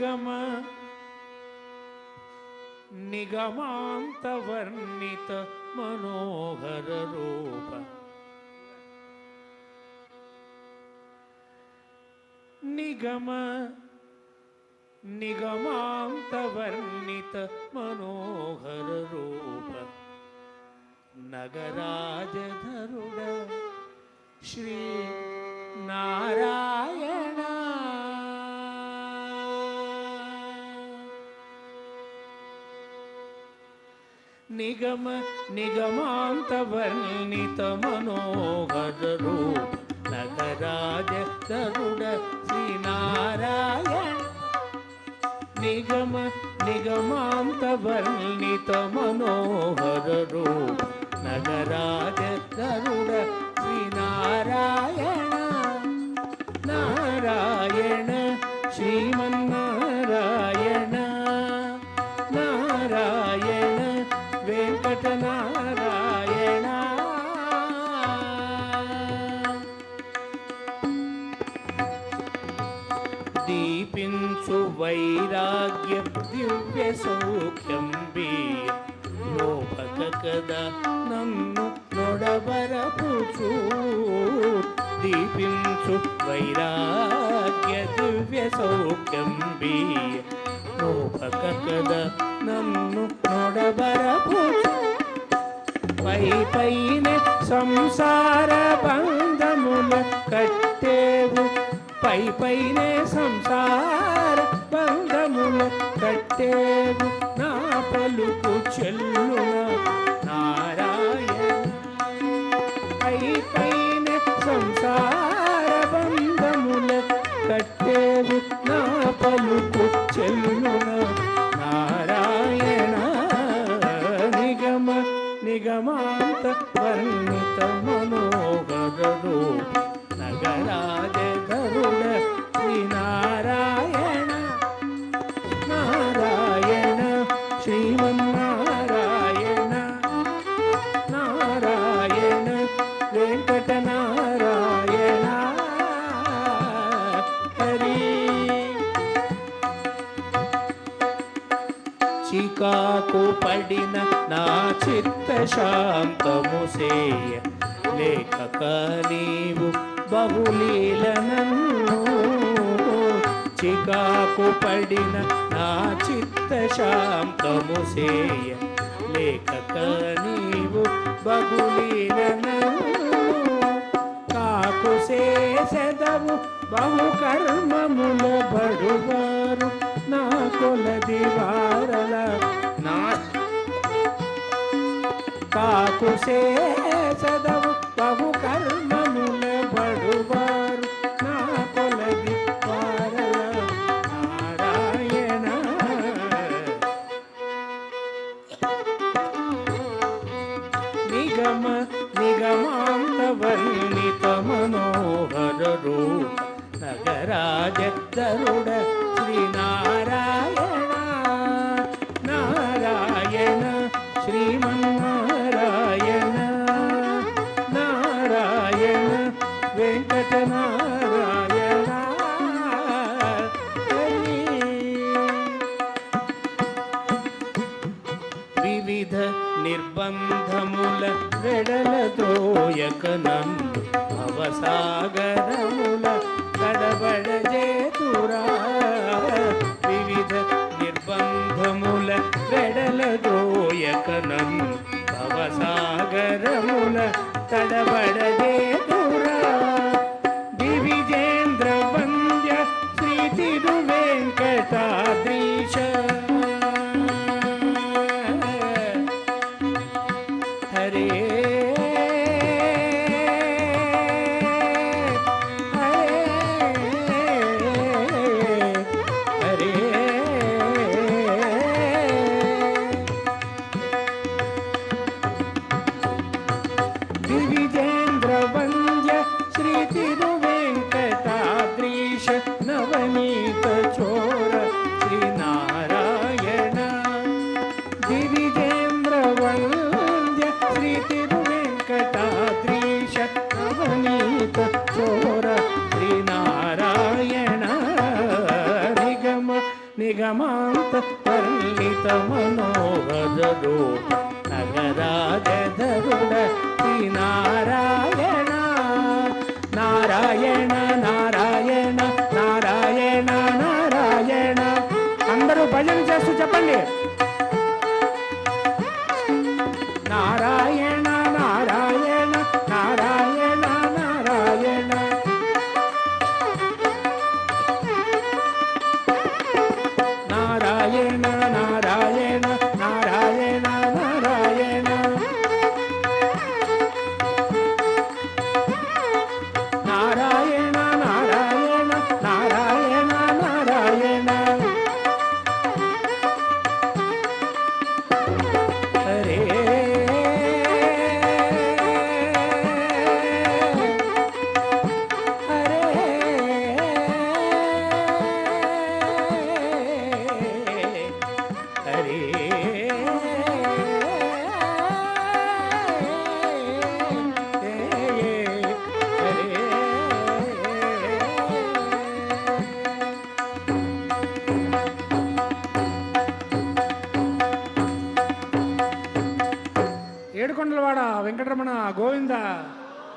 నిగమ నిగమాంతవర్ణిత మనోహర రూప నిగమ నిగమాంతవర్ణిత మనోహర రూప నగరాజధరుడ శ్రీ నారాయణ నిగమ నిగమాంతవర్ణిత మనోహర రూప నగరాజ తరుడ శ్రీనారాయణ. నిగమ నిగమాంతవర్ణిత మనోహర రూప నగరా వెంకటనారాయణ దీపించు వైరాగ్య దివ్య సౌఖ్యం బీయ కదా నన్ను నొడబరపుచు దీపించు వైరాగ్య దివ్య సౌఖ్యం బీయ లోభక కదా నన్ను నొడబరపు. పై పైన సంసార బంధముల కట్టేవు. పై పైనే సంసార నిగమాంత వర్ణిత మనోహర నగరాజ ధరుడ చికాకు పడిన నా చిత్త శాంతము సేయ లేఖక నీవు బహులీలనన్ను చికాకు పడిన నా చిత్త శాంతము సేయ లేఖక నీవు బహులీలనన్ను కాకు చేసెదవు బహుకరు కాకు చేసెదవు బహు కర్మముల బడువారు నా కొలది వారల నారాయణ నిగమ నిగమాంతవర్ణిత మనోహర రూప నగరాజ తరుడ శ్రీనారాయణ నిర్బంధముల వెడల దోయక నన్ను అవసాగరముల కడబడజేతురా. వివిధ నిర్బంధముల వెడల దోయక నన్ను అవసాగరముల తడబడ రమాంత పరిత మనోహరదో నగరాజరుడ శ్రీ నారాయణ నారాయణ. ఏడుకొండలవాడ వెంకటరమణ గోవింద?